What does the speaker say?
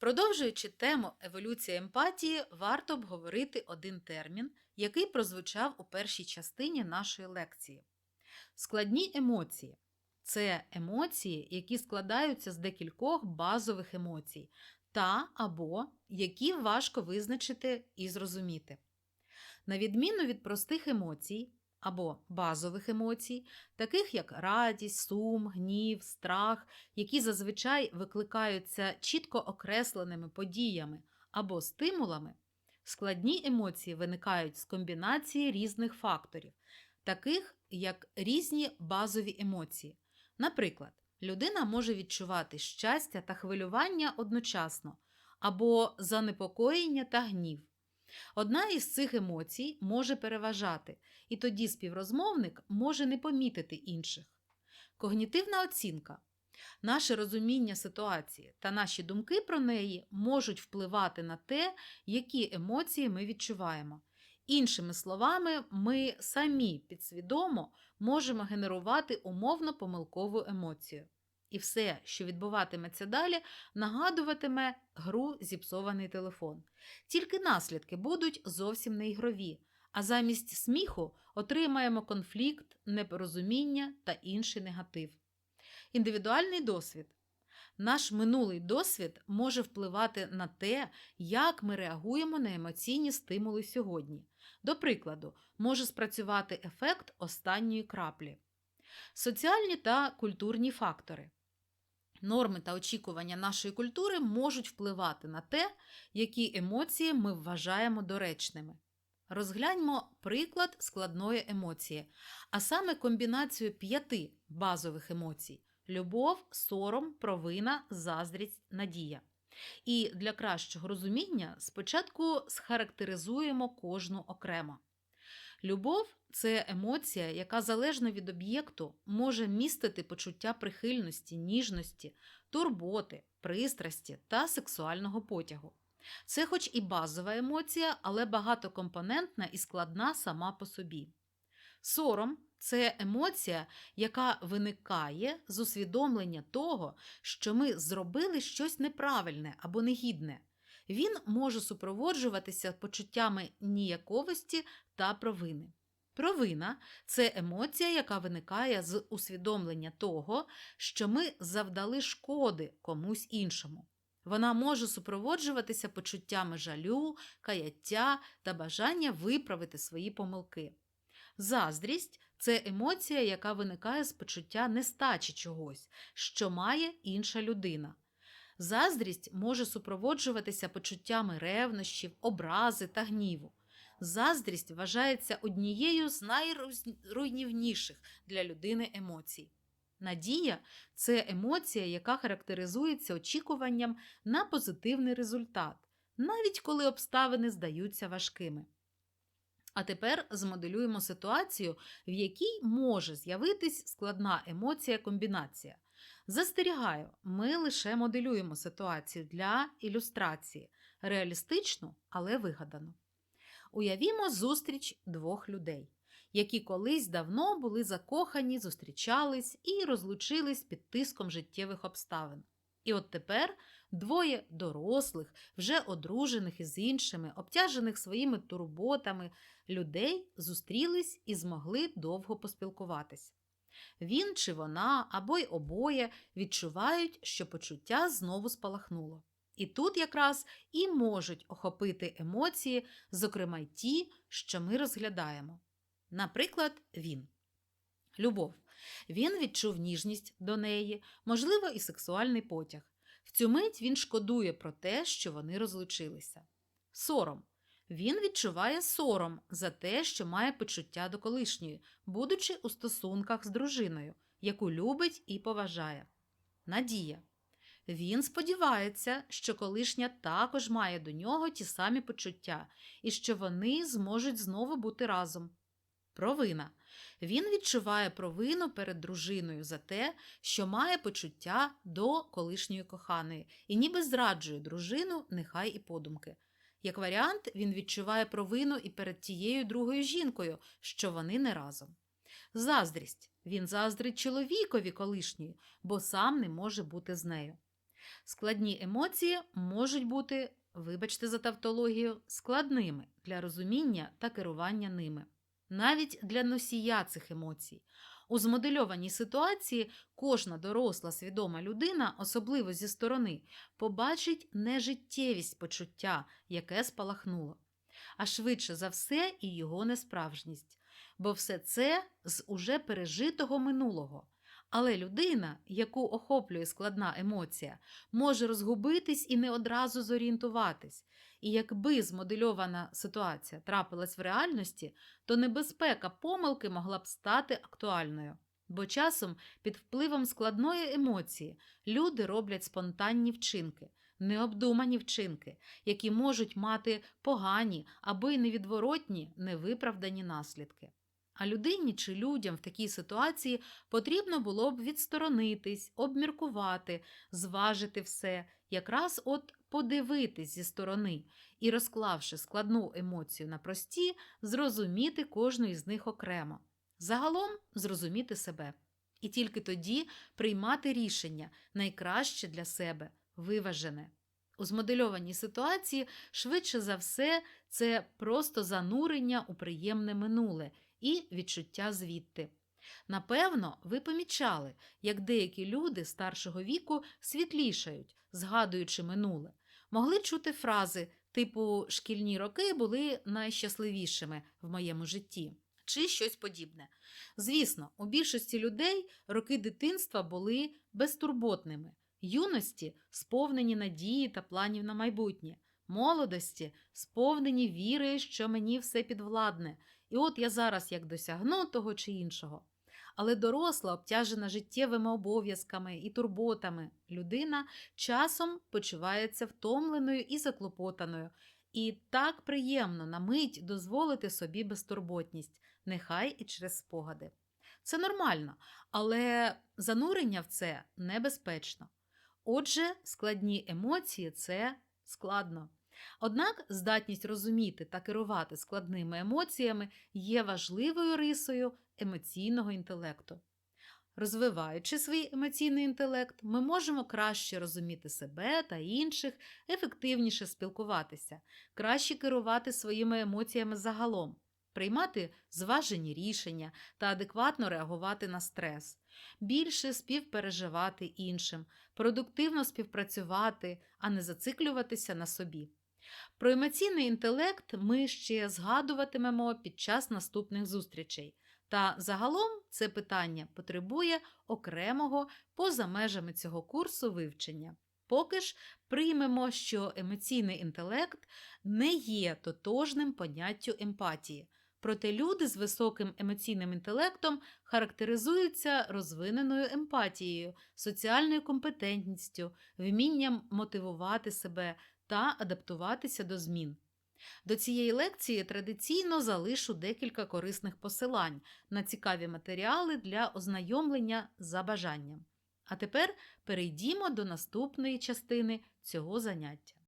Продовжуючи тему еволюції емпатії, варто обговорити один термін, який прозвучав у першій частині нашої лекції. Складні емоції це емоції, які складаються з декількох базових емоцій, та або які важко визначити і зрозуміти. На відміну від простих емоцій або базових емоцій, таких як радість, сум, гнів, страх, які зазвичай викликаються чітко окресленими подіями або стимулами, складні емоції виникають з комбінації різних факторів, таких як різні базові емоції. Наприклад, людина може відчувати щастя та хвилювання одночасно, або занепокоєння та гнів. Одна із цих емоцій може переважати, і тоді співрозмовник може не помітити інших. Когнітивна оцінка. Наше розуміння ситуації та наші думки про неї можуть впливати на те, які емоції ми відчуваємо. Іншими словами, ми самі підсвідомо можемо генерувати умовно помилкову емоцію. І все, що відбуватиметься далі, нагадуватиме гру зіпсований телефон. Тільки наслідки будуть зовсім не ігрові, а замість сміху отримаємо конфлікт, непорозуміння та інший негатив. Індивідуальний досвід. Наш минулий досвід може впливати на те, як ми реагуємо на емоційні стимули сьогодні. До прикладу, може спрацювати ефект останньої краплі. Соціальні та культурні фактори. Норми та очікування нашої культури можуть впливати на те, які емоції ми вважаємо доречними. Розгляньмо приклад складної емоції, а саме комбінацію п'яти базових емоцій: любов, сором, провина, заздрість, надія. І для кращого розуміння спочатку схарактеризуємо кожну окремо. Любов це емоція, яка залежно від об'єкту може містити почуття прихильності, ніжності, турботи, пристрасті та сексуального потягу. Це, хоч і базова емоція, але багатокомпонентна і складна сама по собі. Сором це емоція, яка виникає з усвідомлення того, що ми зробили щось неправильне або негідне. Він може супроводжуватися почуттями ніяковості та провини. Провина це емоція, яка виникає з усвідомлення того, що ми завдали шкоди комусь іншому. Вона може супроводжуватися почуттями жалю, каяття та бажання виправити свої помилки. Заздрість це емоція, яка виникає з почуття нестачі чогось, що має інша людина. Заздрість може супроводжуватися почуттями ревнощів, образи та гніву. Заздрість вважається однією з найруйнівніших для людини емоцій. Надія це емоція, яка характеризується очікуванням на позитивний результат, навіть коли обставини здаються важкими. А тепер змоделюємо ситуацію, в якій може з'явитись складна емоція комбінація. Застерігаю, ми лише моделюємо ситуацію для ілюстрації, реалістичну, але вигадану. Уявімо зустріч двох людей, які колись давно були закохані, зустрічались і розлучились під тиском життєвих обставин. І от тепер двоє дорослих, вже одружених із іншими, обтяжених своїми турботами людей зустрілись і змогли довго поспілкуватись. Він чи вона або й обоє відчувають, що почуття знову спалахнуло. І тут якраз і можуть охопити емоції, зокрема й ті, що ми розглядаємо. Наприклад, він. Любов. Він відчув ніжність до неї, можливо, і сексуальний потяг. В цю мить він шкодує про те, що вони розлучилися. Сором. Він відчуває сором за те, що має почуття до колишньої, будучи у стосунках з дружиною, яку любить і поважає. Надія. Він сподівається, що колишня також має до нього ті самі почуття і що вони зможуть знову бути разом. Провина. Він відчуває провину перед дружиною за те, що має почуття до колишньої коханої і ніби зраджує дружину, нехай і подумки. Як варіант, він відчуває провину і перед тією другою жінкою, що вони не разом. Заздрість. Він заздрить чоловікові колишньої, бо сам не може бути з нею. Складні емоції можуть бути, вибачте за тавтологію, складними для розуміння та керування ними, навіть для носія цих емоцій. У змодельованій ситуації кожна доросла свідома людина, особливо зі сторони, побачить нежиттєвість почуття, яке спалахнуло, а швидше за все і його несправжність, бо все це з уже пережитого минулого. Але людина, яку охоплює складна емоція, може розгубитись і не одразу зорієнтуватись. І якби змодельована ситуація трапилась в реальності, то небезпека помилки могла б стати актуальною. Бо часом під впливом складної емоції люди роблять спонтанні вчинки, необдумані вчинки, які можуть мати погані або й невідворотні невиправдані наслідки. А людині чи людям в такій ситуації потрібно було б відсторонитись, обміркувати, зважити все, якраз от подивитись зі сторони і, розклавши складну емоцію на прості, зрозуміти кожну із них окремо. Загалом зрозуміти себе. І тільки тоді приймати рішення найкраще для себе, виважене. У змодельованій ситуації, швидше за все, це просто занурення у приємне минуле і відчуття звідти. Напевно, ви помічали, як деякі люди старшого віку світлішають, згадуючи минуле, могли чути фрази типу шкільні роки були найщасливішими в моєму житті чи щось подібне. Звісно, у більшості людей роки дитинства були безтурботними, юності сповнені надії та планів на майбутнє, молодості сповнені віри, що мені все підвладне, і от я зараз як досягну того чи іншого. Але доросла, обтяжена життєвими обов'язками і турботами, людина часом почувається втомленою і заклопотаною, і так приємно на мить дозволити собі безтурботність, нехай і через спогади. Це нормально, але занурення в це небезпечно. Отже, складні емоції це складно. Однак здатність розуміти та керувати складними емоціями є важливою рисою емоційного інтелекту. Розвиваючи свій емоційний інтелект, ми можемо краще розуміти себе та інших, ефективніше спілкуватися, краще керувати своїми емоціями загалом, приймати зважені рішення та адекватно реагувати на стрес, більше співпереживати іншим, продуктивно співпрацювати, а не зациклюватися на собі. Про емоційний інтелект ми ще згадуватимемо під час наступних зустрічей. Та загалом це питання потребує окремого поза межами цього курсу вивчення. Поки ж приймемо, що емоційний інтелект не є тотожним поняттю емпатії. Проте люди з високим емоційним інтелектом характеризуються розвиненою емпатією, соціальною компетентністю, вмінням мотивувати себе та адаптуватися до змін. До цієї лекції традиційно залишу декілька корисних посилань на цікаві матеріали для ознайомлення за бажанням. А тепер перейдімо до наступної частини цього заняття.